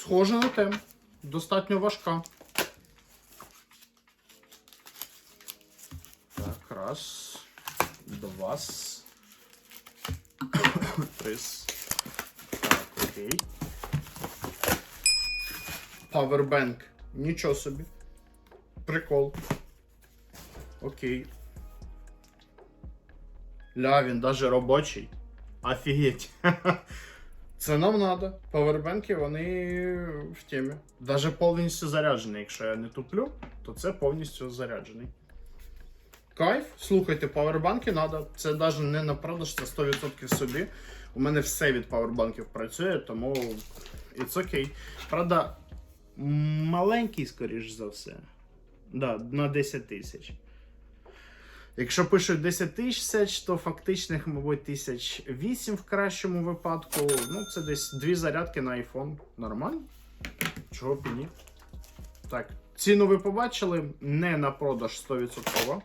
Схоже на те. Достатньо важка. Так, раз, два, три. Так, окей. Powerbank. Нічого собі. Прикол. Окей. Ля, він даже робочий. Офігеть. Це нам надо. Павербенки, вони в темі. Даже повністю заряджений. Якщо я не туплю, то це повністю заряджений. Кайф, слухайте, павербанки надо. Це навіть не на продаж, це 100% собі. У мене все від павербанків працює, тому it's окей. Правда, маленький, скоріш за все. Да, на 10 тисяч. Якщо пишуть 10 тисяч, то фактичних, мабуть, тисяч 8 в кращому випадку. Ну, це десь дві зарядки на iPhone. Нормально? Чого б і ні? Так, ціну ви побачили, не на продаж 100%.